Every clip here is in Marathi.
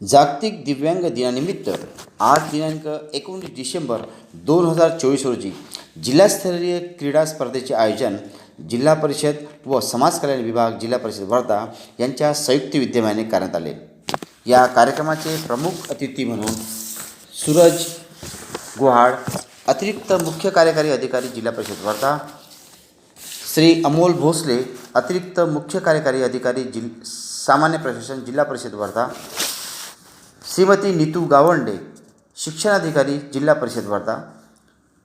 जागतिक दिव्यांग दिनानिमित्त आज दिनांक एकोणीस डिसेंबर दोन हजार चोवीस रोजी जिल्हास्तरीय क्रीडा स्पर्धेचे आयोजन जिल्हा परिषद व समाज कल्याण विभाग जिल्हा परिषद वर्धा यांच्या संयुक्त विद्यमाने करण्यात आले. या कार्यक्रमाचे प्रमुख अतिथी म्हणून सूरज गुहाड अतिरिक्त मुख्य कार्यकारी अधिकारी जिल्हा परिषद वर्धा श्री अमोल भोसले अतिरिक्त मुख्य कार्यकारी अधिकारी जिल सामान्य प्रशासन जिल्हा परिषद वर्धा श्रीमती नीतू गावंडे, शिक्षणाधिकारी, जिल्हा परिषद वर्धा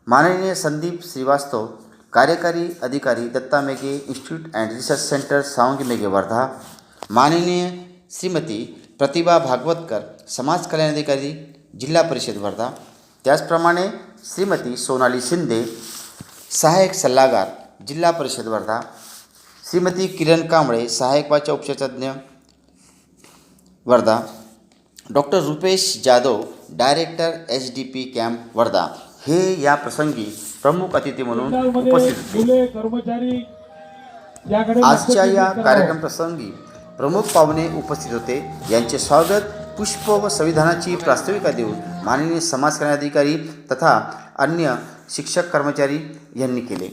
माननीय संदीप श्रीवास्तव, कार्यकारी अधिकारी, Datta Meghe institute and research centre Sawangi Meghe Wardha माननीय श्रीमती प्रतिभा भागवतकर, समाज कल्याण अधिकारी, जिल्हा परिषद वर्धा त्याचप्रमाणे श्रीमती सोनाली शिंदे सहाय्यक सल्लागार, जिल्हा परिषद वर्धा श्रीमती किरण कांबळे सहाय्यक वाचा उपचारतज्ञ Wardha doctor Rupesh Jadhav director H D P camp Wardha. हे या प्रसंगी प्रमुख अतिथी म्हणून उपस्थित होते. आजच्या या कार्यक्रम. प्रसंगी प्रमुख पाहुणे उपस्थित होते. यांचे स्वागत पुष्प व संविधानाची प्रास्ताविका देऊन माननीय समाज कल्याण अधिकारी तथा अन्य शिक्षक कर्मचारी यांनी केले.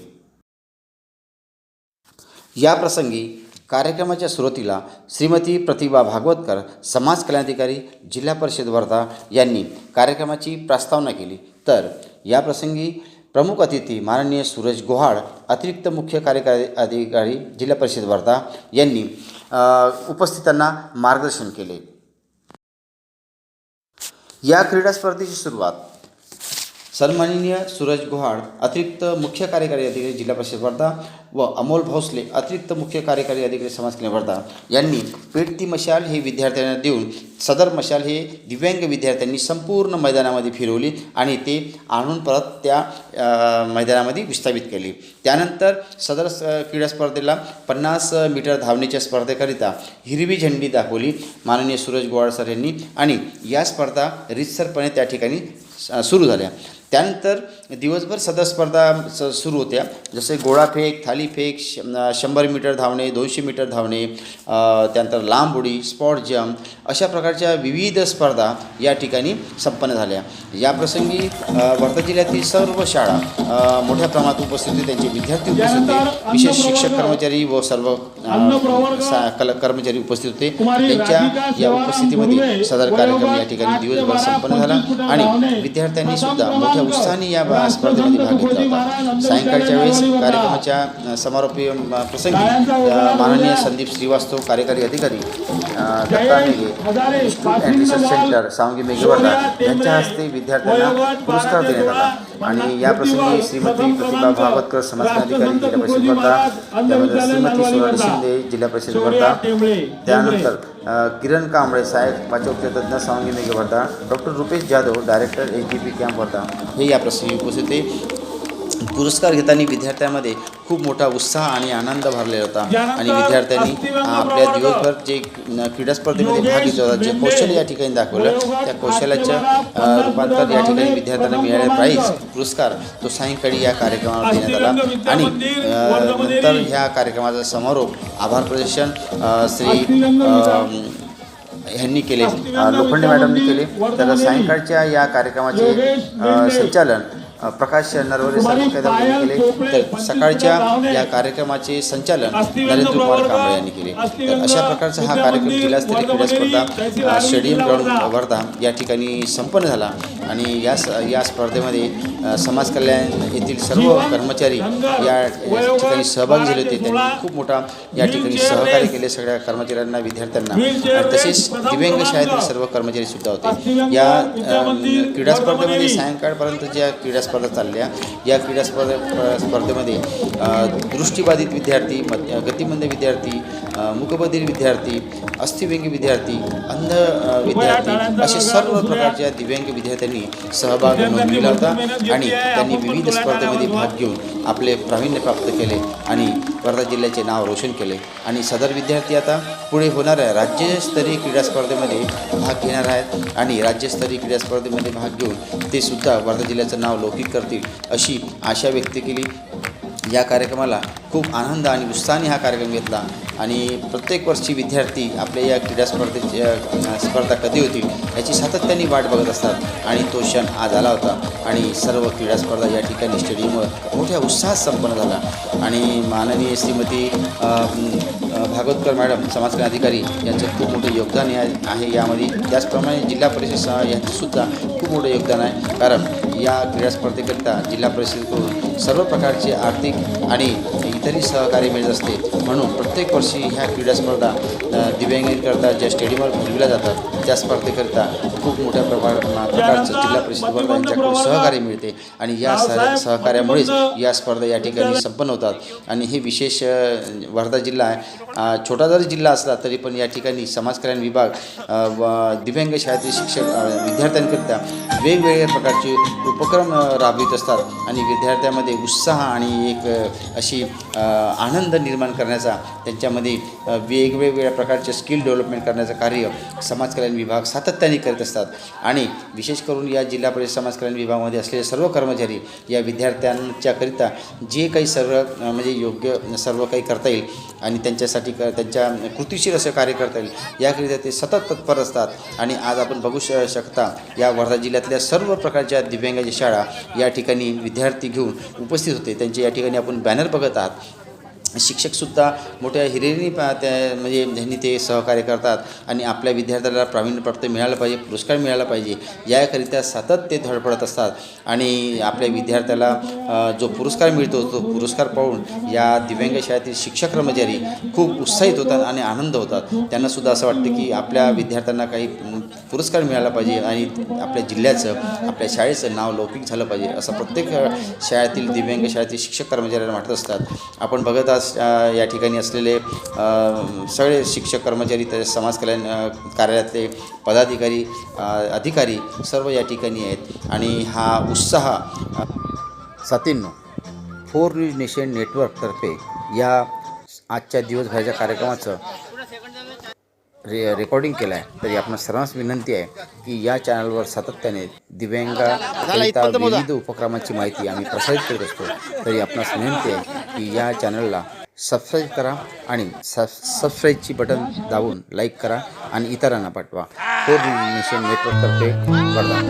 या प्रसंगी कार्यक्रमाच्या सुरुवातीला श्रीमती प्रतिभा भागवतकर समाज कल्याणाधिकारी जिल्हा परिषद वर्धा यांनी कार्यक्रमाची प्रस्तावना केली. तर या प्रसंगी प्रमुख अतिथी माननीय सूरज गोहाड अतिरिक्त मुख्य कार्यकारी अधिकारी जिल्हा परिषद वर्धा यांनी उपस्थितांना मार्गदर्शन केले. या क्रीडा स्पर्धेची सुरुवात सन्माननीय सूरज गुहाड अतिरिक्त मुख्य कार्यकारी अधिकारी जिल्हा परिषद वर्धा व अमोल भोसले अतिरिक्त मुख्य कार्यकारी अधिकारी समाज कल्याण वर्धा यांनी पेटती मशाल हे विद्यार्थ्यांना देऊन सदर मशाल हे दिव्यांग विद्यार्थ्यांनी संपूर्ण मैदानामध्ये फिरवली आणि ते आणून परत त्या मैदानामध्ये विस्थापित केली. त्यानंतर सदर क्रीडा स्पर्धेला पन्नास मीटर धावण्याच्या स्पर्धेकरिता हिरवी झेंडी दाखवली माननीय सूरज गोवाळ सर यांनी आणि या स्पर्धा रितसरपणे त्या ठिकाणी स- सुरू झाल्या. त्यानंतर दिवसभर सदर स्पर्धा स सुरू होत्या. जसे गोळाफेक थालीफेक श शंभर मीटर धावणे दोनशे मीटर धावणे त्यानंतर लांब उडी स्पॉट जम्प अशा प्रकार प्रकारच्या विविध स्पर्धा या ठिकाणी संपन्न झाल्या. याप्रसंगी वर्धा जिल्ह्यातील सर्व शाळा मोठ्या प्रमाणात उपस्थित होते. त्यांचे विद्यार्थी उपस्थित होते. विशेष शिक्षक कर्मचारी व सर्व कल कर्मचारी उपस्थित होते. त्यांच्या या उपस्थितीमध्ये सदर कार्यक्रम या ठिकाणी दिवसभर संपन्न झाला. आणि विद्यार्थ्यांनी सुद्धा मोठ्या उत्साहाने या स्पर्धेमध्ये भाग घेतला होता. सायंकाळच्या वेळेस कार्यक्रमाच्या अ, प्रसंगी माननीय संदीप श्रीवास्तव कार्यकारी अधिकारी Datta institute and research centre Sawangi मेघेवर्धा यांच्या हस्ते विद्यार्थ्यांना पुरस्कार देण्यात आला. आणि या प्रसंगी श्रीमती प्रतिभा भागवतकर समाज अधिकारी जिल्हा परिषद वर्धा त्यानंतर श्रीमती सोनाली शिंदे जिल्हा परिषद वर्धा त्यानंतर किरण कांबळे साहेब पाचोपचे तज्ज्ञ Sawangi Meghe Wardha doctor Rupesh Jadhav director H D P camp Wardha हे या प्रसंगी उपस्थित पुरस्कार घेताना विद्यार्थ्यांमध्ये खूप मोठा उत्साह आणि आनंद भरलेला होता. आणि विद्यार्थ्यांनी आपल्या दिवसभर जे क्रीडा स्पर्धेमध्ये भाग घेतला होता जे कौशल्य या ठिकाणी दाखवलं त्या कौशल्याच्या रूपांतर या ठिकाणी विद्यार्थ्यांना मिळालेला प्राईज पुरस्कार तो सायंकाळी या कार्यक्रमावर देण्यात आला. आणि नंतर ह्या कार्यक्रमाचा समारोप आभार प्रदर्शन श्री ह्यांनी केले लोखंडे मॅडमनी केले. तर सायंकाळच्या या कार्यक्रमाचे संचालन प्रकाश नरवरे केले तर सकाळच्या या कार्यक्रमाचे संचालन नरेंद्र कुमार कांबळे यांनी केले. तर अशा प्रकारचा हा कार्यक्रम जिल्हास्तरीय क्रीडा स्पर्धा स्टेडियम ग्राउंड वर्धा या ठिकाणी संपन्न झाला. आणि या स या स्पर्धेमध्ये समाजकल्याण समाज कल्याण येथील सर्व कर्मचारी या ठिकाणी सहभागी झाले होते. त्यांनी खूप मोठा या ठिकाणी सहकार्य केले सगळ्या कर्मचाऱ्यांना विद्यार्थ्यांना. तसेच दिव्यांग शाळेतील सर्व कर्मचारी सुद्धा होते. या क्रीडा स्पर्धेमध्ये सायंकाळपर्यंत ज्या क्रीडा स्पर्धा चालल्या या क्रीडा स्पर्धा स्पर्धेमध्ये दृष्टीबाधित विद्यार्थी गतिमंद विद्यार्थी अ, विद्यार्थी अस्थिव्यंगी विद्यार्थी अंध विद्यार्थी असे सर्व प्रकारच्या दिव्यांग विद्यार्थ्यांनी सहभाग नोंदविला होता आणि त्यांनी विविध स्पर्धेमध्ये भाग घेऊन आपले प्रावीण्य प्राप्त केले आणि वर्धा जिल्ह्याचे नाव रोशन केले. आणि सदर विद्यार्थी आता पुढे होणाऱ्या राज्यस्तरीय क्रीडा स्पर्धेमध्ये भाग घेणार आहेत आणि राज्यस्तरीय क्रीडा स्पर्धेमध्ये भाग घेऊन ते सुद्धा वर्धा जिल्ह्याचं नाव लौकिक करतील अशी आशा व्यक्त केली. या कार्यक्रमाला खूप आनंद आणि उत्साहाने हा कार्यक्रम घेतला. आणि प्रत्येक वर्षी विद्यार्थी आपल्या या क्रीडा स्पर्धेची स्पर्धा कधी होतील याची सातत्याने वाट बघत असतात. आणि तो क्षण आज आला होता. आणि सर्व क्रीडा स्पर्धा या ठिकाणी स्टेडियमवर मोठ्या उत्साहात संपन्न झाला. आणि माननीय श्रीमती भागवतकर मॅडम समाजकल्याण अधिकारी यांचं खूप मोठं योगदान या आहे यामध्ये. त्याचप्रमाणे जिल्हा परिषद यांचंसुद्धा खूप मोठं योगदान आहे. कारण या क्रीडा स्पर्धेकरिता जिल्हा परिषदेकडून सर्व प्रकारचे आर्थिक आणि इतरही सहकार्य मिळत असते. म्हणून प्रत्येक वर्षी ह्या क्रीडा स्पर्धा दिव्यांगांकरता ज्या स्टेडियमवर भरविल्या जातात त्या स्पर्धेकरिता खूप मोठ्या प्रमाण प्रकारचं जिल्हा परिषद वर्धा यांच्याकडून सहकार्य मिळते आणि या सह सहकार्यामुळेच या स्पर्धा या ठिकाणी संपन्न होतात. आणि हे विशेष वर्धा जिल्हा आहे. छोटा जरी जिल्हा असला तरी पण या ठिकाणी समाज कल्याण विभाग व दिव्यांग शाळेतील शिक्षक विद्यार्थ्यांकरिता वेगवेगळ्या प्रकारचे उपक्रम राबवित असतात. आणि विद्यार्थ्यांमध्ये उत्साह आणि एक अशी आनंद निर्माण करण्याचा त्यांच्यामध्ये वेगवेगळ्या प्रकारचे स्किल डेव्हलपमेंट करण्याचं कार्य समाजकल्याण विभाग सातत्याने करत असतात. आणि विशेष करून या जिल्हा परिषद समाज कल्याण विभागामध्ये असलेले सर्व कर्मचारी या विद्यार्थ्यांच्याकरिता जे काही सर्व म्हणजे योग्य सर्व काही करता येईल आणि त्यांच्यासाठी क त्यांच्या कृतीशील असं कार्य करता येईल. याकरिता ते सतत तत्पर असतात. आणि आज आपण बघू श शकता या वर्धा जिल्ह्यातल्या सर्व प्रकारच्या दिव्यांगाच्या शाळा या ठिकाणी विद्यार्थी घेऊन उपस्थित होते. त्यांचे या ठिकाणी आपण बॅनर बघत आहात. शिक्षकसुद्धा मोठ्या हिरिरीने पा त्या म्हणजे ह्यांनी ते सहकार्य करतात आणि आपल्या विद्यार्थ्याला प्रावीण्यप्राप्त मिळालं पाहिजे पुरस्कार मिळाला पाहिजे याकरिता सतत ते धडपडत असतात. आणि आपल्या विद्यार्थ्याला जो पुरस्कार मिळतो तो पुरस्कार पाहून या दिव्यांग शाळेतील शिक्षक कर्मचारी खूप उत्साहित होतात आणि आनंद होतात. त्यांनासुद्धा असं वाटतं की आपल्या विद्यार्थ्यांना काही पुरस्कार मिळाला पाहिजे आणि आपल्या जिल्ह्याचं आपल्या शाळेचं नाव लौकिक झालं पाहिजे असं प्रत्येक शाळेतील दिव्यांग शाळेतील शिक्षक कर्मचाऱ्यांना वाटत असतात. आपण बघत आस या ठिकाणी असलेले सगळे शिक्षक कर्मचारी तसेच समाज कल्याण कार्यालयातले पदाधिकारी अधिकारी सर्व या ठिकाणी आहेत. आणि हा उत्साह अ, सातींनो फोर न्यूज नेशन नेटवर्कतर्फे या आजच्या दिवसभराच्या कार्यक्रमाचं रे रेकॉर्डिंग केलं आहे तरी आपण सर्वांस विनंती आहे की या चॅनलवर सातत्याने दिव्यांगाकरिता विविध उपक्रमांची माहिती आम्ही प्रसारित करत असतो. तरी आपणास विनंती आहे की या चॅनलला सबस्क्राईब करा आणि सब सबस्क्राईबची बटन दाबून लाईक करा आणि इतरांना पाठवा. For nation नेटवर्कतर्फे Wardha